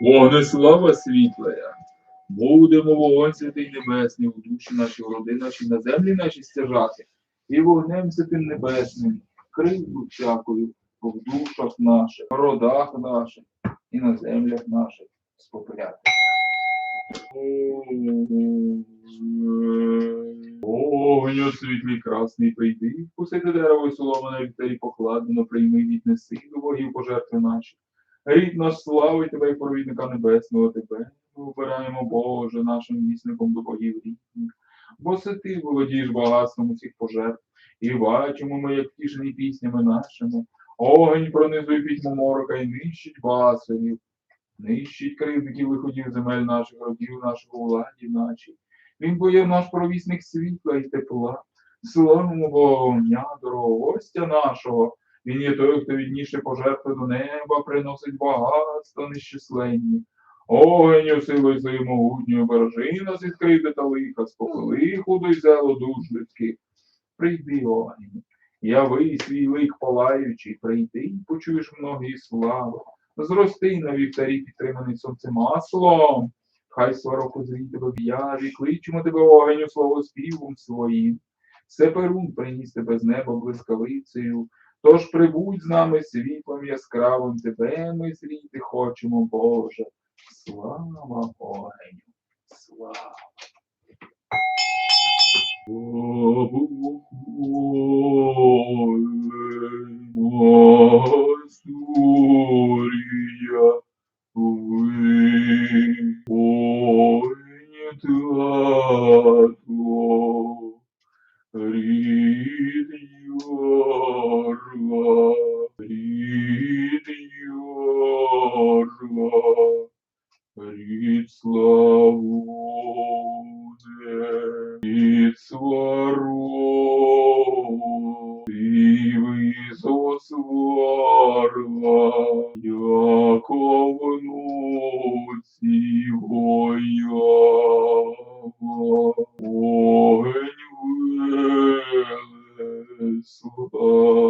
Вогнеслава світлая, будемо вогонь святий небесний у душі наші, в роди наші, на землі наші стяжати, і вогнем святим небесним, кривду всякою в душах наших, в родах наших і на землях наших спопиляти. Огню світлий красний прийди, посити дерево і солома на вівтарі покладено, прийми віднеси до богів пожертви наші. Рід наш славить тебе провідника небесного тебе. Обираємо, Боже, нашим вісником до богів рідних. Бо це ти володієш багатством усіх пожертв, і бачимо ми, як втішені піснями нашими. Огонь пронизує пітьму морока і нищить басарів, нищить кривдників виходів земель наших, родів наших у владі нашій. Він боє наш провісник світла і тепла. Славимо огня, дорогого гостя нашого. Він є той, хто відніше пожертви до неба приносить багатства нещисленні. Огеню силою своєю могутньою бережи нас від кривди та лиха, спопили худу й зело душ людських. Прийди, огеню, яви свій лик палаючий, прийди і почуєш многі слави. Зрости на вівтарі, підтриманий сонцем маслом. Хай сварок узрій тебе в яві, кличемо тебе огеню словоспівом своїм. Сеперун приніс тебе з неба блискавицею, Тож прибудь з нами світлом яскравим, тебе ми зріти хочемо, Боже. Слава огню, слава. Асторія, ви, ой, тато, Oh.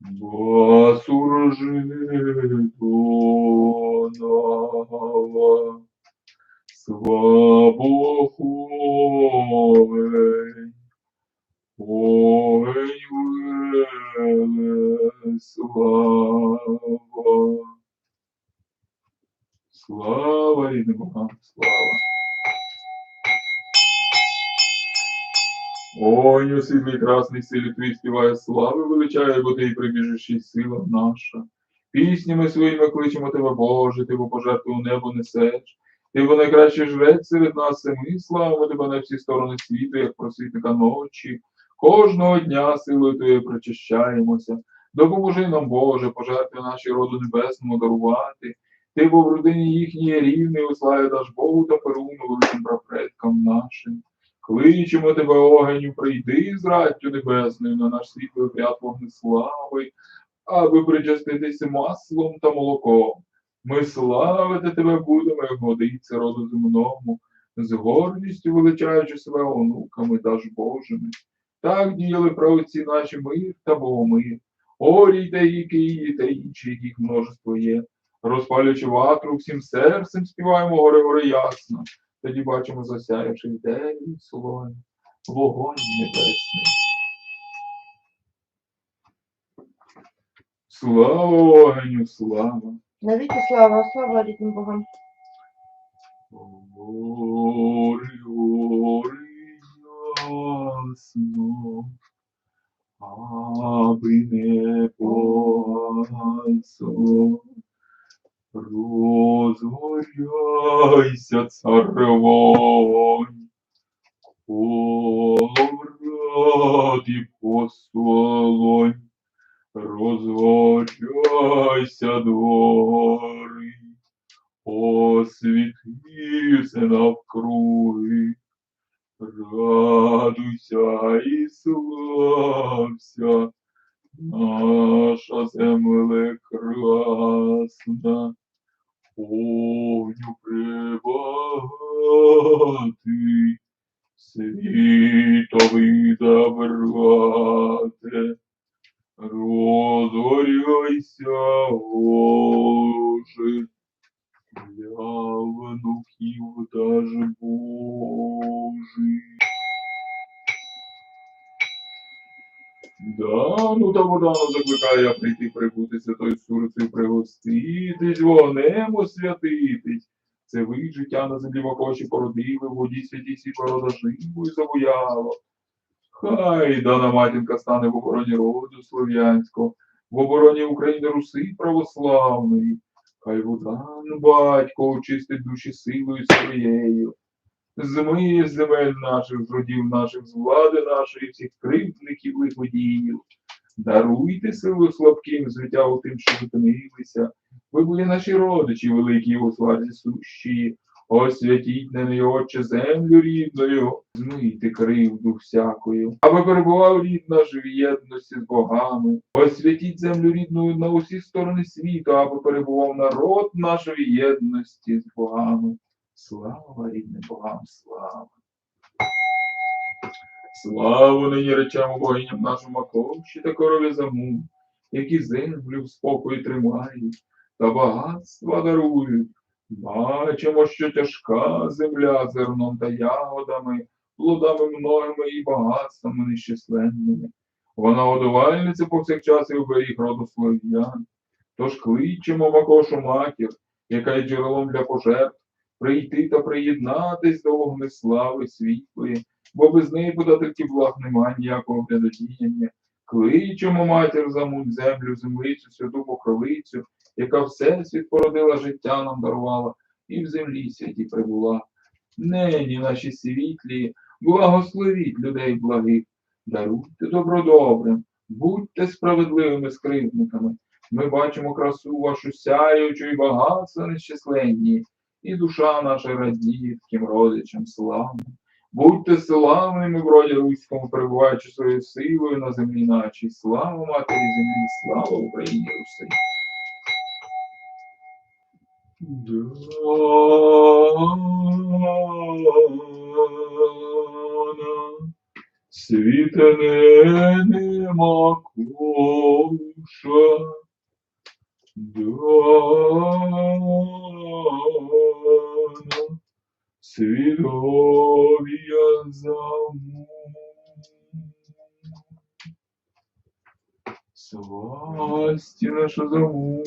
Басуржитонава, У світлій красний силі твій співає слави, величає, бо ти і прибіжиш сила наша. Піснями своїми кличемо тебе, Боже, ти бо пожертву у небо несеш. Ти бо найкращий жрець серед нас, і ми славимо тебе на всі сторони світу, як просвітника ночі. Кожного дня силою твоєю прочищаємося. Допоможи нам, Боже, пожертви наші роду небесному дарувати. Ти бо в родині їхній рівний, у славі даш Богу та Перуну, великим прапредкам нашим. Кличемо тебе, огеню, прийди з раттю небесною на наш світлий обряд вогнеслави, аби причаститися маслом та молоком. Ми славити тебе будемо, як годиться роду земному, з гордістю величаючи себе онуками та ж Божими. Так діяли правоці наші мир та Богомир, Орій та Киї та інші, яких множество є. Розпалюючи ватру, всім серцем співаємо горе горе ясно. Тоді бачимо засяявши дев'ять солоні, вогонь небесний. Слава огню, слава! Навіки слава, слава рідним богам. Гори, гори ясно, аби не погасло. Розгоряйся, цар вогонь, посолонь, розгоряйся двори, освітися навкруги, радуйся і слався, наша земле красна, огню прибагатий, світовий забрате, розгоряйся, Боже, для внуків даж Божий. Да, ну та вода закликає прийти прибути святою сурцею пригоститись, вогнем освятитись. Це ви життя на землі в окоші породили, в воді святі сі порода живу і забояло. Хай дана матінка стане в обороні роду слов'янського, в обороні України Руси православної. Хай Будан, батько, очистить душі силою своєю. Змиє земель наших, з родів наших, з влади нашої, всіх кривдників і злодіїв. Даруйте силу слабким, звитягу тим, що зупинилися. Ви були наші родичі, великі у славі сущі. Освятіть на неї, Отче, землю рідною, змийте кривду всякою, аби перебував рід наш в єдності з богами. Освятіть землю рідною на усі сторони світу, аби перебував народ наш в єдності з богами. Слава рідним богам, слава. Славу нині речемо богиням нашому Маковщі та корові заму, які землю в спокої тримають та багатства дарують. Бачимо, що тяжка земля зерном та ягодами, плодами многими і багатствами нещисленними. Вона годувальниця повсякчас і оберіг роду слов'ян. Тож кличемо Макошу матір, яка є джерелом для пожертв, прийти та приєднатись до вогнеслави світлої, бо без неї таки благ нема ніякого глядодіяння. Кличемо матір замуть землю, землицю, святу покровицю, яка всесвіт породила життя нам дарувала, і в землі святі прибула. Нині наші світлі, благословіть людей благих, даруйте добро добрим, будьте справедливими скривдниками. Ми бачимо красу вашу сяючу і багатство нещисленні, і душа наша радіє родичам славним. Будьте славними в роді Руському, перебуваючи своєю силою на землі нашій. Слава Матері землі, слава Україні Руси. Дана, світане нема коша. Дана, свідовія заму. Свасті наша заму.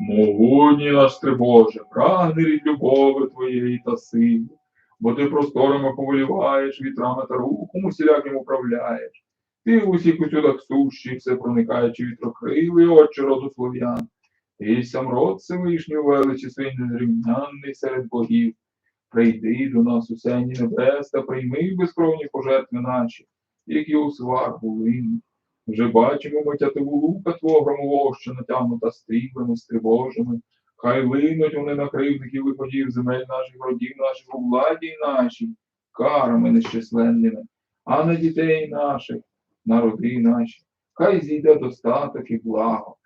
Могутній наш ти Боже, прагни від любови твоєї та сили, бо ти просторами повеліваєш, вітрами та рухом усіляким управляєш. Ти в усіх усюдах сущий, все проникаючи вітрокрилий, отче роду слов'ян. Ти сам Всевишній величі свій незрівнянний серед богів. Прийди до нас у сені небес та прийми безкровні пожертви наші, які у сваргу линуть. Вже бачимо ми тятиву лука твого громового, що натягнута стрілами, стривожими. Хай линуть вони на кривдників виходів земель наших родів наших у владі нашій, карами нещисленними, а на дітей наших, народи наші. Хай зійде достаток і благо.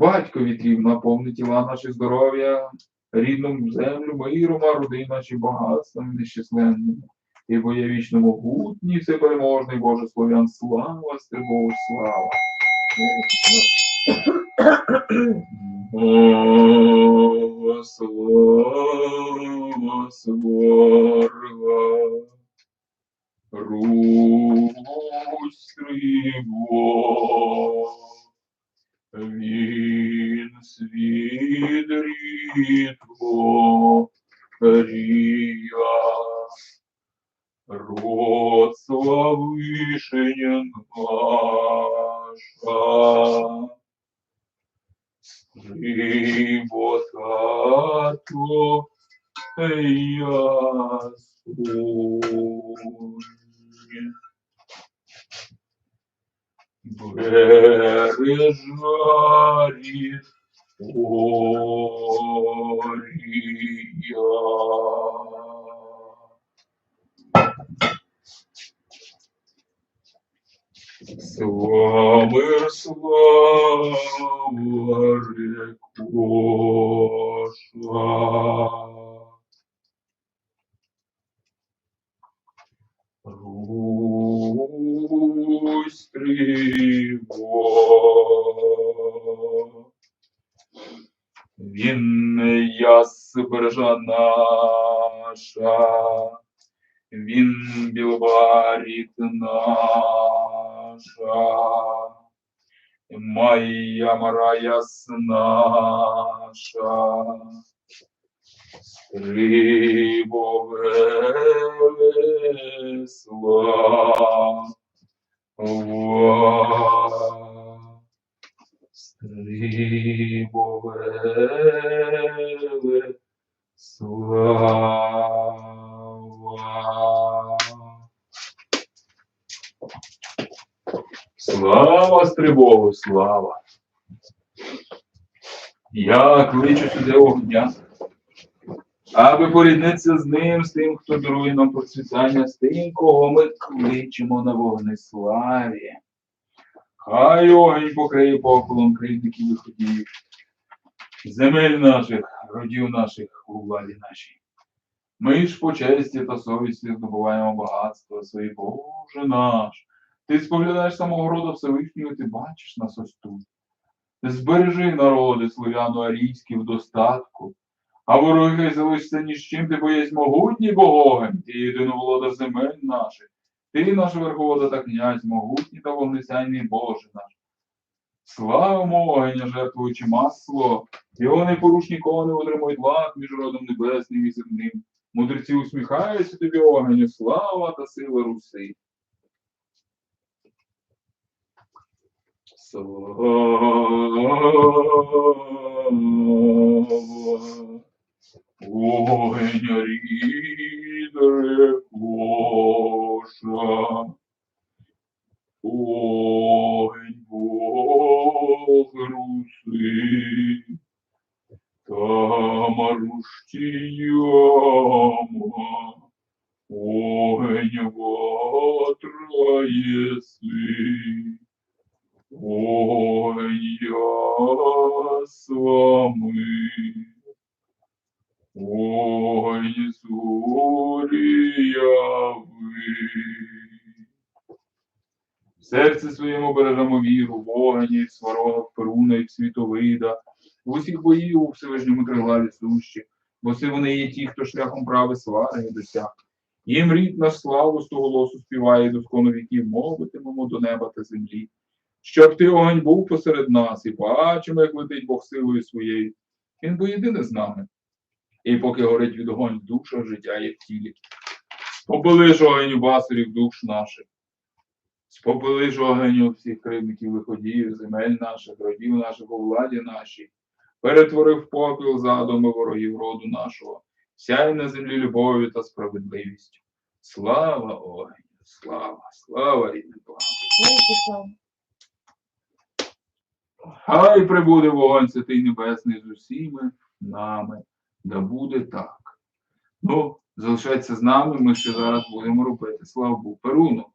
Батько вітрів наповни тіла наші здоров'я, рідну землю, миром, а роди наші багатствами нещасленними. І бо є вічно могутній, всепереможний Боже Слов'ян, слава Стрибову, слава. О, слава рія, род славишення наша. Животато ясунь. Триво. Він яс бережа наша, він білбаріт наша, моя мара яснаша, Стрибовесла, Стрибове слава. Слава Стрибову, слава. Я кличу сюди огня, аби поріднитися з ним, з тим, хто дарує нам процвітання, з тим, кого ми кличемо на вогнеславі. Хай огонь покриє попелом кривдників і виходів, земель наших, родів наших у владі нашій. Ми ж по честі та совісті здобуваємо багатство своє, Боже наш. Ти споглядаєш самого роду Всевишнього, ти бачиш нас ось тут. Збережи народи слов'яно-арійські в достатку, а вороги хай ні з чим, ти боєсь могутній богогень, ти єдиноволода земель наших, ти наш верховода та князь, могутній та вогнесяйний Боже наш. Слава огеня, жертвуючи масло, його непорушні кони отримують лад між родом небесним і земним. Мудреці усміхаються тобі, огеню, слава та сила Руси. Слава Огня рідре коша, Огень Бог руси, Тамаруштіяма, Огень ватра єси. Ой, я с вами. Ой, зорі. В серці своєму бережемо віру, вогні, сварог, перуна і світовида, в усіх боїв у Всевишньому крила сущі, бо це вони є ті, хто шляхом прави свари досяг. Їм рід наш славу з того голосу співає до скону віків, мовитимемо до неба та землі. Щоб ти огонь був посеред нас, і бачимо, як летить Бог силою своєю. Він бо єдине з нами. І поки горить від огонь душа, життя є в тілі. Спопили ж огонь у басурів душ наших. Спопили ж огонь у всіх кривників виходів, земель наших, родів наших у владі нашій. Перетворив попіл задуми ворогів роду нашого. Сяй на землі любов'ю та справедливістю. Слава огонь, слава, слава рідний Бог. Хай прибуде вогонь святий небесний з усіми нами, да буде так. Ну, залишайтеся з нами, ми ще зараз будемо робити. Слава Богу. Перуну,